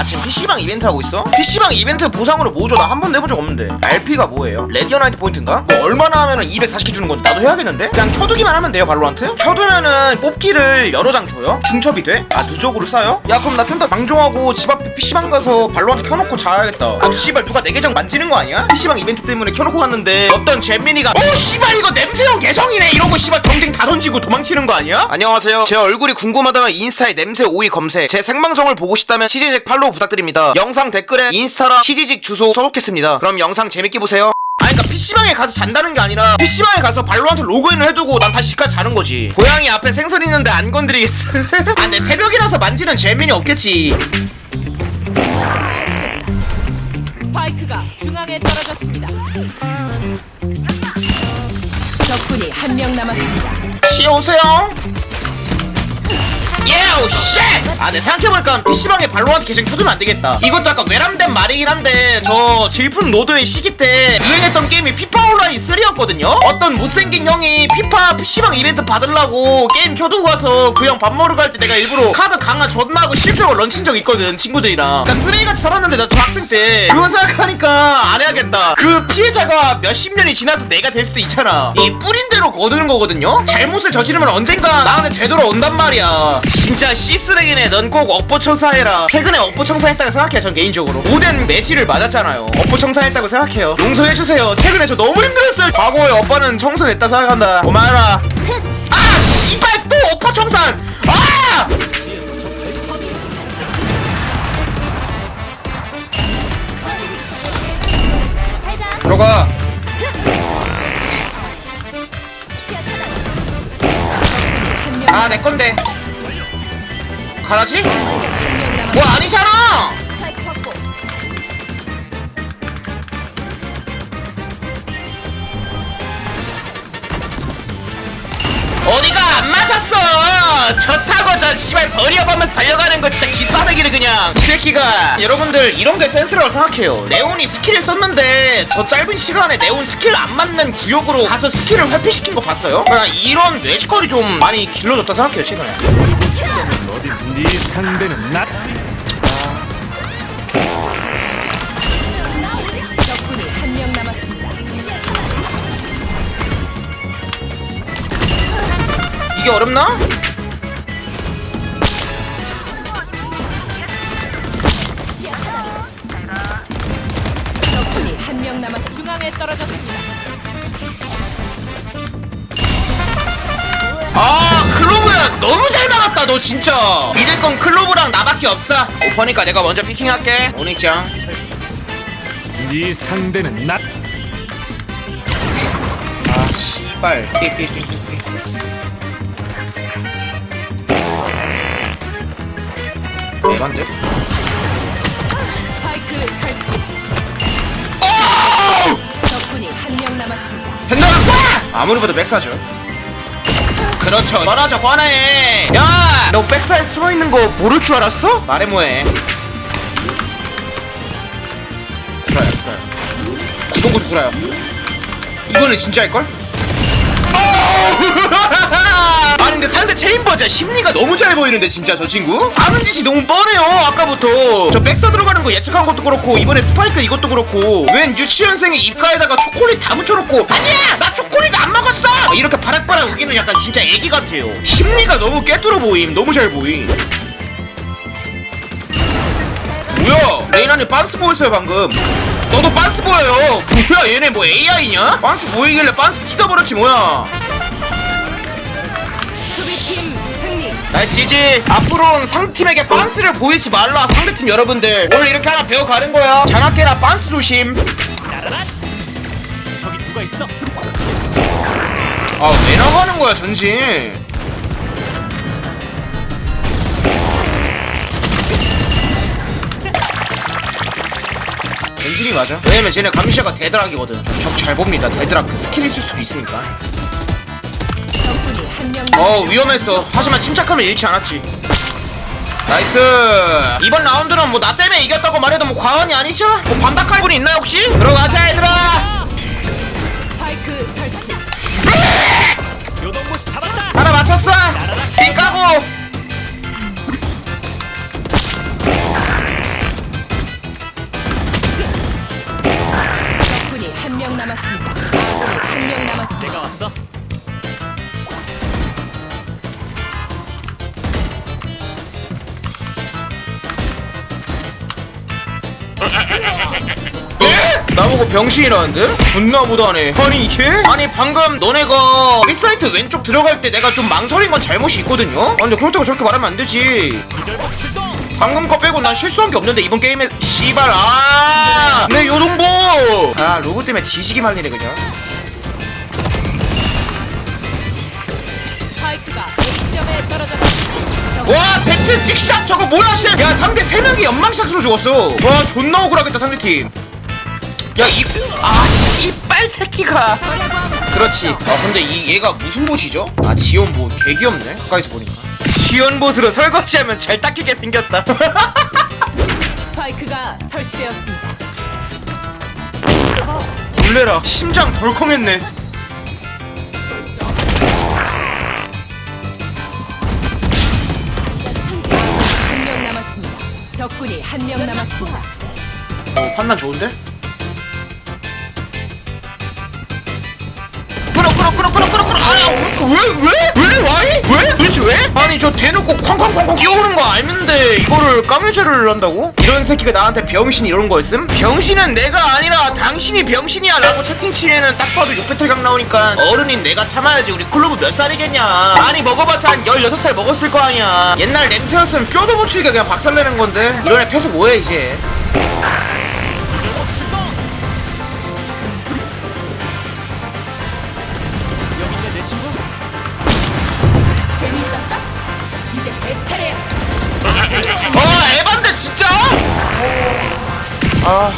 아 지금 PC방 이벤트 하고 있어? PC방 이벤트 보상으로 뭐 줘? 나 한 번도 해본 적 없는데 RP가 뭐예요? 레디언나이트 포인트인가? 뭐 얼마나 하면 은 240개 주는 건데 나도 해야겠는데? 그냥 켜두기만 하면 돼요 발로란트? 켜두면은 뽑기를 여러 장 줘요? 중첩이 돼? 아 누적으로 쌓여? 야 그럼 나 좀 더 방종하고 집 앞에 PC방 가서 발로란트 켜놓고 자야겠다 아 씨발 누가 내 계정 만지는 거 아니야? PC방 이벤트 때문에 켜놓고 갔는데 어떤 잼민이가 오 씨발 이거 냄새형 계정이네 이러고 씨발 경쟁 다 던지고 도망치는 거 아니야? 안녕하세요 제 얼굴이 궁금하다면 인스타에 냄새 오이 검색 제 생방송을 보고 싶다면 치즈직 팔로우 부탁드립니다. 영상 댓글에 인스타랑 치즈직 주소 써놓겠습니다. 그럼 영상 재밌게 보세요. 아니 그니까 PC방에 가서 잔다는 게 아니라 PC방에 가서 발로한테 로그인을 해두고 난 다시 집까지 자는 거지. 고양이 앞에 생선 있는데 안 건드리겠어. 아 근데 새벽이라서 만지는 재민이 없겠지. 스파이크가 중앙에 떨어졌습니다. 적군이 한 명 남았습니다. 씨 오세요 예우 쉣! 아, 네, 생각해보니까 PC방에 발로한테 계정 켜두면 안 되겠다. 이것도 약간 외람된 말이긴 한데, 저 질풍 노도의 시기 때 유행했던 게임이 피파 온라인 3였거든요? 어떤 못생긴 형이 피파 PC방 이벤트 받으려고 게임 켜두고 와서 그 형 밥 먹으러 갈 때 내가 일부러 카드 강화 존나 하고 실패하고 런친 적 있거든, 친구들이랑. 그니까 쓰레기같이 살았는데, 나 중학생 때. 그거 생각하니까 안 해야겠다. 그 피해자가 몇십 년이 지나서 내가 될 수도 있잖아. 이 뿌린 대로 거두는 거거든요? 잘못을 저지르면 언젠가 나한테 되돌아온단 말이야. 진짜 씨쓰레기네. 넌 꼭 업보 청사해라. 최근에 업보 청사했다고 생각해, 전 개인적으로. 오den 매시를 맞았잖아요. 업보 청사했다고 생각해요. 용서해주세요. 최근에 저 너무 힘들었어요. 과거에 오빠는 청소했다 생각한다. 고마워라. 아, 씨발, 또 업보 청산! 아! 들어가. 아, 내 건데. 가라지? 뭐 아니잖아! 어디가 안 맞았어! 좋다고 저 씨발 버리어가면서 달려가는 거 진짜 기싸대기를 그냥 새끼가 여러분들 이런 게 센스라고 생각해요 레온이 스킬을 썼는데 저 짧은 시간에 레온 스킬 안 맞는 구역으로 가서 스킬을 회피시킨 거 봤어요? 그냥 이런 뇌지컬이 좀 많이 길러졌다 생각해요 최근에 네 상대는 나 적군이 한 명 남았습니다. 이게 어렵나? 적군이 한 명 남았. 중앙에 떨어졌습니다. 잘 막았다 너 진짜. 믿을 건 클로브랑 나밖에 없어. 오퍼니까 내가 먼저 피킹할게. 오닉장. 네 상대는 나. 아 씨발. 대반데? 스파이크 설치. 적군이 한 명 남았습니다. 벤더가 아무리 봐도 백사죠 그렇죠. 뻔하죠 뻔해. 야너 백사에 숨어있는 거 모를 줄 알았어? 말해 뭐해. 구라야 구라야 이번 거 구라야 이거는 진짜일걸? 아니 근데 상대 체인버자 심리가 너무 잘 보이는데 진짜 저 친구? 하는 짓이 너무 뻔해요 아까부터. 저 백사 들어가는 거 예측한 것도 그렇고 이번에 스파이크 이것도 그렇고 웬 유치원생이 입가에다가 초콜릿 다 묻혀놓고 아니야! 나 초콜릿 안 먹었어 이렇게 바락바락 우기는 약간 진짜 애기 같아요. 심리가 너무 깨뚫어 보임. 너무 잘 보임. 뭐야? 레이나님 빤스 보였어요 방금. 너도 빤스 보여요. 뭐야 얘네 뭐 AI냐? 빤스 보이길래 빤스 찢어버렸지 뭐야. 수비팀 승리. 나 지지. 앞으로는 상팀에게 빤스를 보이지 말라 상대팀 여러분들. 오늘 이렇게 하나 배워가는 거야. 자나깨나 빤스 조심 아 왜 나가는 거야 전진? 전진이 맞아? 왜냐면 쟤네 감시자가 데드락이거든. 적 잘 봅니다. 데드락 그 스킬 있을 수도 있으니까. 어 위험했어. 하지만 침착함을 잃지 않았지. 나이스. 이번 라운드는 뭐 나 때문에 이겼다고 말해도 뭐 과언이 아니죠? 뭐 반박할 분이 있나 혹시? 들어가자 얘들아 하나 맞췄어! 빙 까고! 한명 남았습니다. 한명 남았습니다. 내가 왔어. 나보고 병신이라는데? 존나 못하네 아니 이게? 아니 방금 너네가 1사이트 왼쪽 들어갈 때 내가 좀 망설인 건 잘못이 있거든요? 아 근데 그렇다고 저렇게 말하면 안 되지 방금 거 빼고 난 실수한 게 없는데 이번 게임에 씨발 아내 요동보 아 로봇 때문에 뒤지기 말리네 그냥 와 제트 찍샷 저거 뭐야 씨. 야 상대 3명이 연망샷으로 죽었어 와 존나 억울하겠다 상대팀 야 이 아 씨발 새끼가 저라고 하면 그렇지 아 근데 이 얘가 무슨 보시죠? 아 지원봇 개 귀엽네 가까이서 보니까 지원봇으로 설거지하면 잘 닦이게 생겼다 스파이크가 설치되었습니다. 놀래라 심장 덜컹했네 한 명 남았습니다. 적군이 한 명 남았습니다. 어 판단 좋은데? 아니 저 대놓고 쾅쾅쾅쾅 끼워오는 거 알면데 이거를 까매제를 한다고? 이런 새끼가 나한테 병신 이런 거였음? 병신은 내가 아니라 당신이 병신이야 라고 채팅치에는 딱 봐도 욕배틀각 나오니까 어른인 내가 참아야지 우리 클로브 몇 살이겠냐. 아니 먹어봤자 한 16살 먹었을 거 아니야. 옛날 냄새였으면 뼈도 못 추리게 그냥 박살내는 건데. 애 패스 뭐해 이제 아.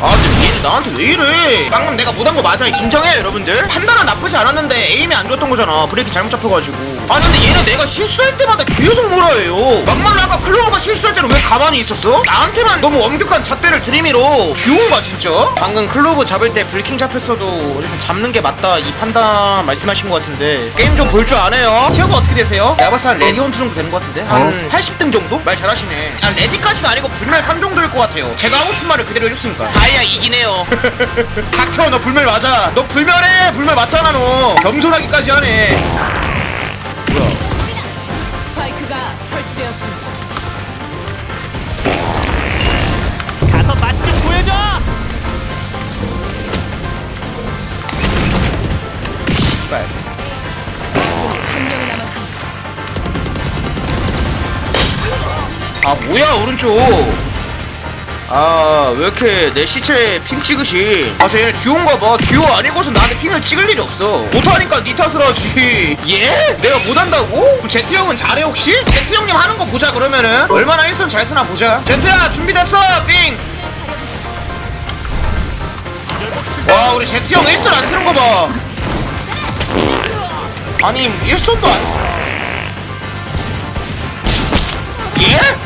아얘 나한테 왜 이래? 방금 내가 못한 거 맞아? 인정해 여러분들? 판단은 나쁘지 않았는데 에임이 안 좋았던 거잖아. 브레이크 잘못 잡혀가지고. 아니 근데 얘는 내가 실수할 때마다 계속 뭐라 해요? 막말로 아까 클로버가 실수할 때는 왜 가만히 있었어? 나한테만 너무 엄격한 잣대를 들이밀어 귀여운가 진짜? 방금 클로버 잡을 때 불킹 잡혔어도 어쨌든 잡는 게 맞다. 이 판단 말씀하신 것 같은데. 게임 좀 볼 줄 아네요. 티어가 어떻게 되세요? 내가 봤을 때한 레디언트 정도 되는 것 같은데? 한 80등 정도? 말 잘하시네. 아 레디까지는 아니고 불멸 3 정도일 것 같아요. 제가 하고 싶은 말을 그대로 해줬으니까. 다이아 이기네요 닥쳐 너 불멸 맞아. 너 불멸해. 불멸 맞잖아 너. 겸손하기까지 하네. 뭐야? 스파이크가 설치되었습니다. 가서 맛 좀 보여줘! 씨발. 한 명 남았습니다. 아 뭐야 오른쪽 아 왜 이렇게 내 시체에 핑 찍으시 아저 얘네 듀오인가 봐 듀오 아니고서 나한테 핑을 찍을 일이 없어 못하니까 니 탓을 하지 예? 내가 못한다고? 그럼 제트 형은 잘해 혹시? 제트 형님 하는 거 보자 그러면은 얼마나 일선 잘 쓰나 보자 제트야 준비됐어 핑와 우리 제트 형 1선 안 쓰는 거 봐 아니 1선도 안 써. 예?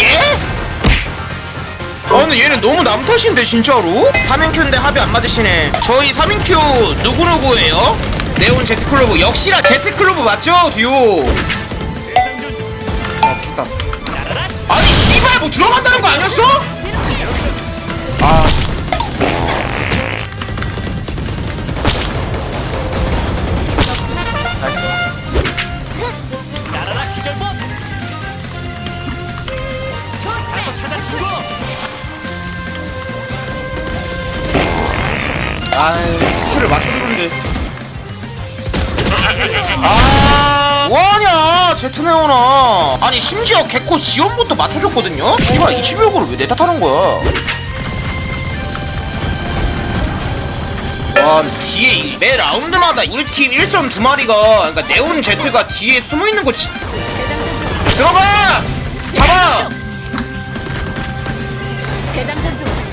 예? 아 근데 얘는 너무 남 탓인데 진짜로? 3인큐인데 합이 안 맞으시네 저희 3인큐 누구누구예요? 네온 제트클로브 역시나 제트클로브 맞죠? 듀오 아 겠다 아니 씨발 뭐 들어간다는 거 아니었어? 아 아이 스킬을 맞춰주는데 아 뭐하냐 제트네오나 아니 심지어 개코 지원부터 맞춰줬거든요 이봐 이 치료력을 왜내 탓하는 거야 와 뒤에 이- 매 라운드마다 우리 팀 1선 두 마리가 그러니까 네온 제트가 뒤에 숨어 있는 거 지... 들어가! 잡아! 재장전 중.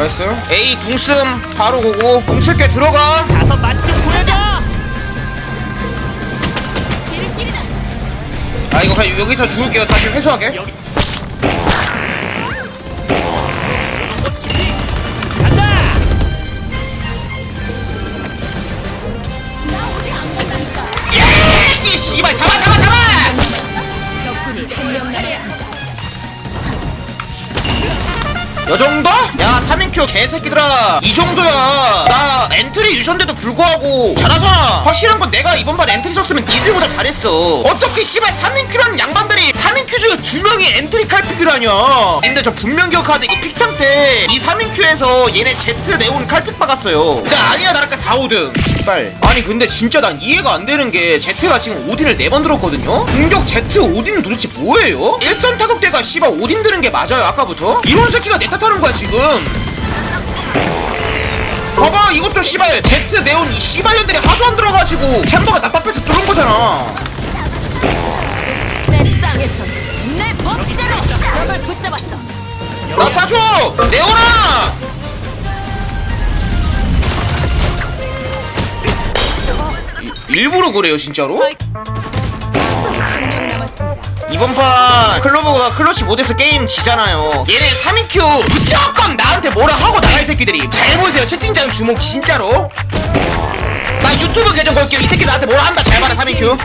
나이스 A 궁슴 바로 고고. 궁쓸게 들어가. 가서 맛좀 보여줘. 아 이거 그냥 여기서 죽을게요. 다시 회수하게. 여기 요 정도? 야 3인큐 개새끼들아. 이 정도야. 나 엔트리 유션데도 불구하고 잘하잖아. 확실한 건 내가 이번 판 엔트리 썼으면 니들보다 잘했어. 어떻게 씨발 3인큐라는 양반들이 3인큐 중에 두 명이 엔트리 칼픽을 하냐 근데 저 분명 기억하는데 이거 픽창 때 이 3인큐에서 얘네 Z 네온 칼픽 박았어요. 근데 아니야 나랄까 4, 5등. 씨발. 아니 근데 진짜 난 이해가 안 되는 게 Z가 지금 오딘을 4번 들었거든요? 공격 Z 오딘은 도대체 뭐예요? 일선 타격대가 씨발 오딘 드는 게 맞아요 아까부터? 이런 새끼가 내 탓하는 거야 지금? 봐봐 이것도 씨발 Z 네온 이 씨발년들이 하도 안 들어가지고 챔버가 답답해서 뚫은 거잖아 나 사줘! 네오나! 이- 일부러 그래요 진짜로? 이번 판 클로버가 클러치 못해서 게임 지잖아요 얘네 3인큐 무조건 나한테 뭐라 하고 나갈 새끼들이 잘 보세요 채팅창 주목 진짜로 나 유튜브 계정 걸게요 이 새끼 나한테 뭐라 한다 잘 봐라 3인큐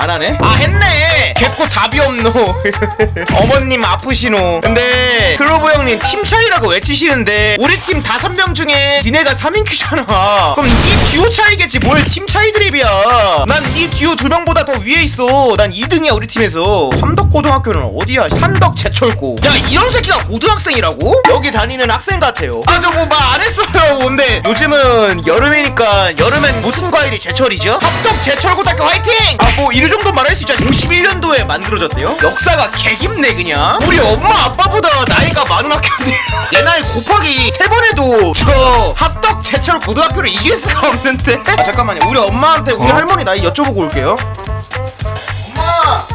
안 하네? 아 했네! 개코 답이 없노. 어머님 아프시노. 근데 클로버 형님 팀 차이라고 외치시는데 우리 팀 다섯 명 중에 니네가 3인큐잖아. 그럼 이 듀오 차이겠지. 뭘 팀 차이 드립이야. 난 이 듀오 두 명보다 더 위에 있어. 난 2등이야 우리 팀에서. 함덕고등학교는 어디야? 한덕 제철고. 야 이런 새끼가 고등학생이라고? 여기 다니는 학생 같아요. 아 저 뭐 말 안 했어요. 근데 요즘은 여름이니까 여름엔 무슨 과일이 제철이죠? 합덕 제철고등학교 화이팅! 아 뭐 이 정도 말할 수 있죠 51년도에 만들어졌대요? 역사가 개깁네 그냥. 우리 엄마 아빠보다 나이가 많은 학교인데. 옛날 곱하기 세 번 해도 저 합덕 제철 고등학교를 이길 수가 없는데. 아 잠깐만요. 우리 엄마한테 우리 할머니 나이 여쭤보고 올게요. 엄마!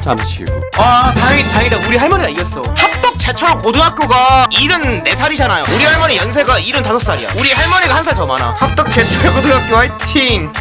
잠시 후. 아 다행이다 다행이다. 우리 할머니가 이겼어. 합덕 제철 고등학교가 74살이잖아요. 우리 할머니 연세가 75살이야. 우리 할머니가 한 살 더 많아. 합덕 제철 고등학교 화이팅